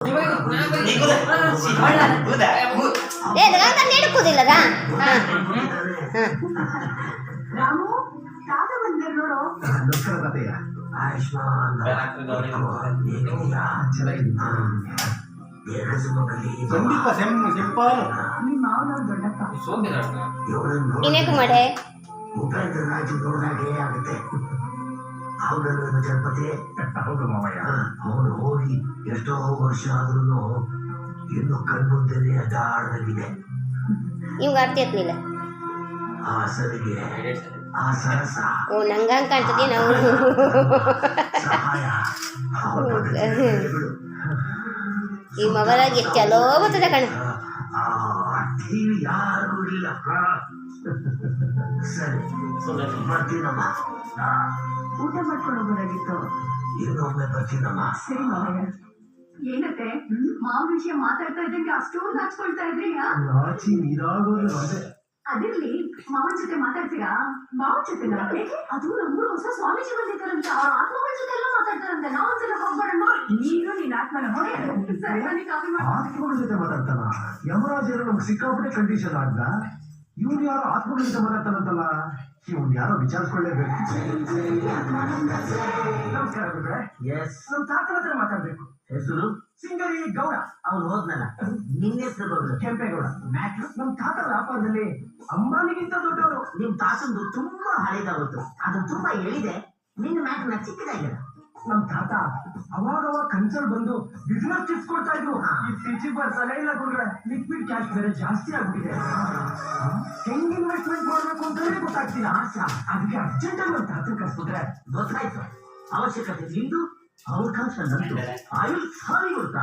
ಏ ನಂಗೆ ಹಿಡ್ಕೋದಿಲ್ಲದ ಹಾಂ. ಹಾಂ. ರಾಮು ತಾತ ಬಂದಿರ್ ನೋಡು. ನಮಸ್ಕಾರ ತಾತಯ್ಯ ಆಯುಷ್ಮಾನ್ ಸಂದೀಪ ಸೆಂ ಸಿಂಪಲ್. ನಿಮ್ಮ ಮಾವನ ದೊಡ್ಡಪ್ಪ ಇನ್ನೇಕು ಮಾಡೆ ಉಪೇಂದ್ರ ರಾಜು ನೋಡಿದಾಗೆ ಆಗುತ್ತೆ. ಅವನನ್ನು ಚಲಪತಿ ಹೌದು ಮಾವಯ್ಯ. ಅವನು ಹೋಗಿ ಎಷ್ಟೋ ವರ್ಷ ಆದ್ರೂ ಇನ್ನು ಕಣ್ಮುಂದೆನೆ ಅದಾಡದಾಗಿದೆ ಇವಂಗ ಅರ್ಥ ಎತ್ತಲಿಲ್ಲ ಆ ಸರಿಗೆ ಆ ಸರಸ. ಓ ನಂಗಂಗ್ ಕಾಣ್ತದೆ ನಾವು ಸಹಾಯ. ಈ ಮೊಬೈಲಾಗಿ ಚಲೋ ಬರ್ತದೆ ಕಣ. ಆ ಟಿವಿ ಯಾರು ಇಲ್ಲ ಸರಿ ಬರ್ತೀನಮ್ಮ. ಆ, ಊಟ ಮಾಡ್ಕೊಂಡು ಹೋಗೋದಾಗಿತ್ತು ಇನ್ನೊಮ್ಮೆ ಬರ್ತೀನಮ್ಮ. ಸರಿ ಮಾವಯ್ಯ. ಏನತ್ತೆ? ಮಾವ ವಿಷಯ ಮಾತಾಡ್ತಾ ಇದ್ದಂಗೆ ಅಷ್ಟೊಂದು ಹಚ್ಕೊಳ್ತಾ ಇದ್ರಿಯಾ ನಾಚಿ ನೀರಾಗೋದು ಒಂದೇ ಅದಿರ್ಲಿ ಮಾವನ ಜೊತೆ ಮಾತಾಡ್ತೀರಾ? ಮಾವನ್ ಜೊತೆ ಅದು ನಮ್ಮೂರು ಹೊಸ ಸ್ವಾಮೀಜಿ ಬಂದಿದ್ದಾರಂತ. ಅವ್ರ ಆತ್ಮಗಳ ಜೊತೆ ಎಲ್ಲ ಮಾತಾಡ್ತಾರಂತೆ. ನಾವೊಂದ್ಸಲ ಹೋಗ್ಬೇಡಮ್ಮ ನೀನು ನಿನ್ನ ಆತ್ಮನ ಹೊಡೆ. ಸರಿ ನನಗೆ ಕಾಫಿ ಮಾಡಿ. ಆತ್ಮಗಳ ಜೊತೆ ಮಾತಾಡ್ತಾನ? ಯಮರಾಜರು ನಮ್ಗೆ ಸಿಕ್ಕಾಪಟ್ಟೆ ಕಂಡೀಷನ್ ಆಗ್ದ. ಇವ್ರು ಯಾರೋ ಆತ್ಮಗಳ ಜೊತೆ ಮಾತಾಡ್ತಾನಂತಲ್ಲ. ಇವ್ನು ಯಾರೋ ವಿಚಾರಿಸ್ಕೊಳ್ಳೇಬೇಕು. ನಮಸ್ಕಾರ ಎಸ್ ನಮ್ ತಾತನ ಹತ್ರ ಮಾತಾಡ್ಬೇಕು. ಹೆಸರು? ಸಿಂಗರಿ ಗೌಡ. ಅವನು ಹೋದ್ನಲ್ಲ. ನಿನ್ನ ಹೆಸರು ಕೆಂಪೇಗೌಡ. ಮ್ಯಾಟ್ರು. ನಮ್ ತಾತ ವ್ಯಾಪಾರದಲ್ಲಿ ಅಂಬಾನಿಗಿಂತ ದೊಡ್ಡವರು. ನಿಮ್ ತಾತಂದು ತುಂಬಾ ಹಳೇದಾಗುತ್ತೆ ಅದು ತುಂಬಾ ಎಳಿದೆ. ನಿನ್ನ ನ ಚಿಕ್ಕದಾಗಿದೆ. ನಮ್ ತಾತ ಅವಾಗ ಅವಾಗ ಕನ್ಸಲ್ ಬಂದು ಬಿಸ್ನೆಸ್ ಟಿಪ್ಸ್ ಕೊಡ್ತಾ ಇದ್ರು. ಇತ್ತೀಚೆಗೆ ಬರ್ತಾನೆ ಇಲ್ಲ ಗುರುಗಳೇ. ಲಿಕ್ವಿಡ್ ಕ್ಯಾಶ್ ಬೇರೆ ಜಾಸ್ತಿ ಆಗ್ಬಿಟ್ಟಿದೆ. ಹೆಂಗ್ ಇನ್ವೆಸ್ಟ್ಮೆಂಟ್ ಮಾಡ್ಬೇಕು? ಗೊತ್ತಾಗ್ತಿಲ್ಲ ಆಶಾ? ಅದಕ್ಕೆ ಅರ್ಜೆಂಟ್ ಆಗಿ ತಾತನ ಕಳ್ಸ್ಬಿಟ್ರೆ ಗೊತ್ತಾಯ್ತು. ಅವಶ್ಯಕತೆ ನಿಂದು ಅವಕಾಶ ನಂದು ಆಯುಷ್ ಸಾರಿ ಗೊತ್ತಾ